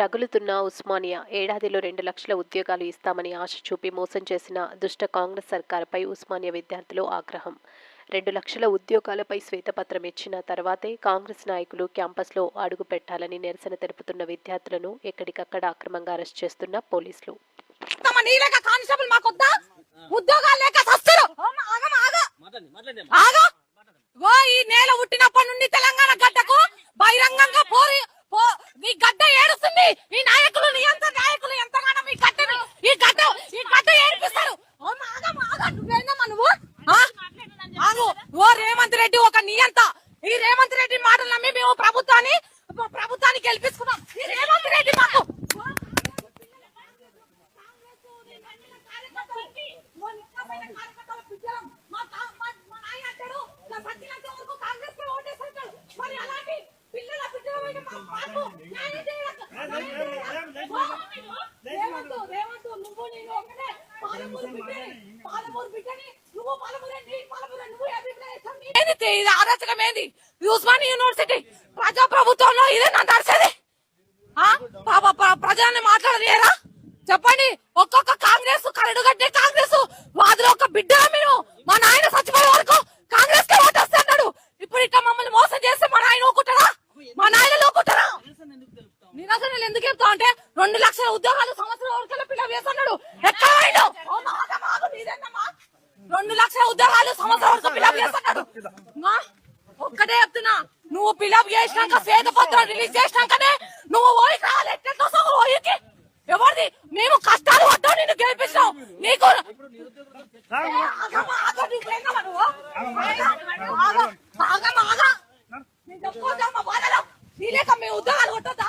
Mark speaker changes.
Speaker 1: రగులుతున్న ఉస్మానియా ఏడాదిలో రెండు లక్షల ఉద్యోగాలు ఇస్తామని ఆశ చూపి మోసం చేసిన దుష్ట కాంగ్రెస్ సర్కారుపై ఉస్మానియా విద్యార్థులు ఆగ్రహం. రెండు లక్షల ఉద్యోగాలపై శ్వేతపత్రం ఇచ్చిన తర్వాతే కాంగ్రెస్ నాయకులు క్యాంపస్లో అడుగు పెట్టాలని నిరసన తెలుపుతున్న విద్యార్థులను ఎక్కడికక్కడ అక్రమంగా అరెస్ట్ చేస్తున్న పోలీసులు.
Speaker 2: ఉద్యోగాలు లేక సస్తారు ఆగా! ఓ ఈ నేల పుట్టినప్పటి నుండి తెలంగాణ గడ్డకు బహిరంగంగా పోరి పో- ఈ గడ్డ ఏడుస్తుంది ఈ నాయకులు నియంత్ర నాయకులు ఎంతగానో మీ గడ్డని ఈ గడ్డ ఈ గడ్డ ఏడిపిస్తారు ఓ ఆగా ఆగా నువ్వేందమ్మా నువ్వు ఆ? ఆగు ఓ రేవంత్ రెడ్డి ఒక నియంత. ఈ రేవంత్ రెడ్డి మాటలు నమ్మి మేము ప్రభుత్వాన్ని ప్రభుత్వాన్ని గెలిపించుకున్నాం ఈ రేవంత్ రెడ్డి మాకు ఇది ఏంది ఉస్మాని యూనివర్సిటీ ప్రజా ప్రభుత్వంలో ఇదే నా నడిచేది ప్రజల్ని మాట్లాడలేరా చెప్పండి ఒక్కొక్క కాంగ్రెస్ కరడు కట్టే కాంగ్రెస్ వాదిలో ఒక బిడ్డ మీరు మా నాయన చచ్చిపోయే వరకు కాంగ్రెస్ కే ఓటేస్తున్నాడు ఇప్పుడు ఇట్లా మమ్మల్ని మోసం చేస్తే మా నాయన ఒక్కుంటారా మా నాయన ఊకుంటారా నిరసనలు ఎందుకు చెప్తా అంటే రెండు లక్షల ఉద్యోగాలు సంవత్సరం వరకు పిల్ల వేస్తున్నాడు. ఎక్కడ ఓ రెండు లక్షల ఉద్యోగాలు సంవత్సరం వరకు పిల్ల వేస్తున్నాడు. ఒక్కటే చెప్తున్నా. నువ్వు పిలప్ చేసినాక శ్వేతపత్రం రిలీజ్ చేసినాకనే నువ్వు ఓయికి రావాలి ఎట్లా వస్తావు ఓయికి ఎవరిది? మేము కష్టాలు వద్దాం నిన్ను గెలిపిస్తాం. నీకు ఏ, మేము ఉద్యోగాలు కొట్టొద్దా?